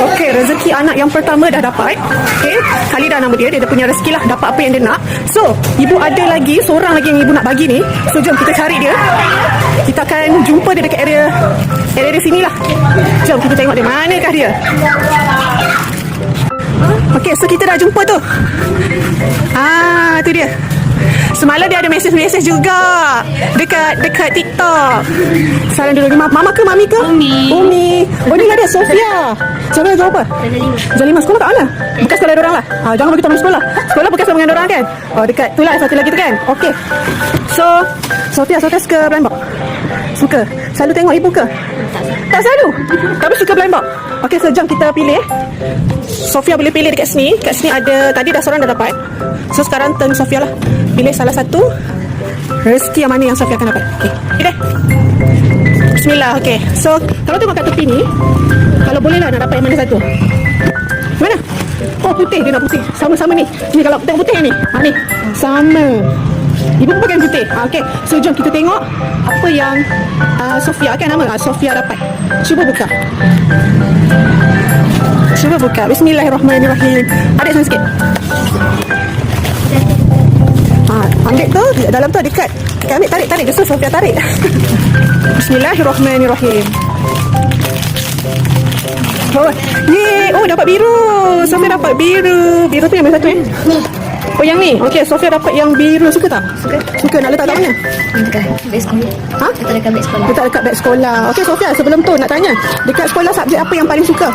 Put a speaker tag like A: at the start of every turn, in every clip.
A: Okey, rezeki anak yang pertama dah dapat. Okey, Khalida nama dia. Dia dah punya rezeki lah. Dapat apa yang dia nak. So, ibu ada lagi, seorang lagi yang ibu nak bagi ni. So, jom kita cari dia. Kita akan jumpa dia dekat area area sini lah. Jom kita tengok dia. Manakah dia? Okey, so kita dah jumpa tu. Dia. Semalam dia ada mesej-mesej juga dekat dekat TikTok. Salam dulu. Ma- Mama ke mami ke?
B: Umi.
A: Umi. Oh ni ada Sofia. Sofia jawab apa? Zalima sekolah kat mana? Bekas sekolah orang lah. Ah, jangan bagi tahu mana sekolah. Sekolah bekas sama dengan orang kan? Oh dekat tu lah satu lagi tu kan? Okey. So, Sofia, Sofia suka blind box? Suka. Selalu tengok ibu ke? Tak selalu. Tapi suka box. Okey, so jom kita pilih. Sofia boleh pilih dekat sini. Kat sini ada tadi dah seorang dah dapat. So sekarang turn Sofia lah. Pilih salah satu rezeki yang mana yang Sofia akan dapat. Okey. Dah. Bismillah. Okey. So kalau tengok kat tepi ni, kalau boleh lah nak dapat yang mana satu. Mana? Oh putih dia nak putih. Sama-sama ni. Ni kalau tengok putih ni. Ha ni. Sama. Ibu pun pakai putih. Ha, Okey. So jom kita tengok apa yang uh, Sofia kan nama uh, Sofia dapat. Cuba buka. Cuba buka. Bismillahirrahmanirrahim. Adik sana sikit. Ha, ambil tu dalam tu ada kad. Okay, ambil tarik tarik so Sofia tarik. Bismillahirrahmanirrahim. Oh, ye, oh dapat biru. Sofia dapat biru. Biru tu yang mana satu eh? Oh yang ni. Okey, Sofia dapat yang biru. Suka tak?
B: Suka.
A: Suka nak letak kat mana?
B: Dekat beg sekolah.
A: Ha?
B: Letak dekat beg sekolah.
A: Letak dekat beg sekolah. Okey Sofia, sebelum tu nak tanya. Dekat sekolah subjek apa yang paling suka?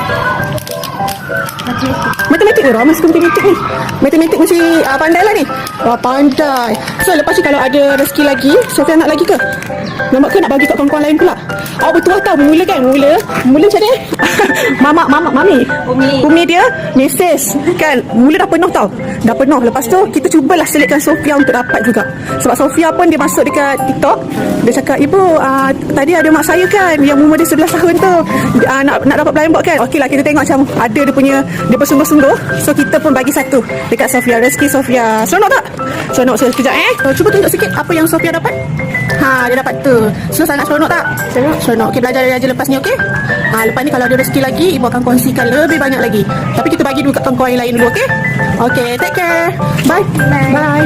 B: Matematik.
A: Ke? Ramai suka matematik ni. Matematik mesti uh, pandai lah ni. Wah, pandai. So, lepas tu kalau ada rezeki lagi, Sofia nak lagi ke? Nampak ke nak bagi kat kawan-kawan lain pula? Oh, betul tau. Mula kan? Mula. Mula macam ni. mama, mama, mami.
B: Umi.
A: Umi dia, Mrs. Kan? Mula dah penuh tau. Dah penuh. Lepas tu, kita cubalah selitkan Sofia untuk dapat juga. Sebab Sofia pun dia masuk dekat TikTok. Dia cakap, Ibu, uh, tadi ada mak saya kan yang umur dia 11 tahun tu. Uh, nak nak dapat blind box kan? Okey lah, kita tengok macam ada dia punya, dia bersungguh-sungguh. So, kita pun bagi satu dekat Sofia. Rezeki Sofia. Seronok tak? Seronok. So, sekejap eh. So, cuba tunjuk sikit apa yang Sofia dapat. Ha, dia dapat tu. So, sangat seronok tak? Seronok. Seronok. Okey, belajar Raja lepas ni, okey? Ha, lepas ni kalau ada rezeki lagi, Ibu akan kongsikan lebih banyak lagi. Tapi kita bagi dulu kat kawan-kawan yang lain dulu, okey? Okey, take care. Bye. Bye. Bye.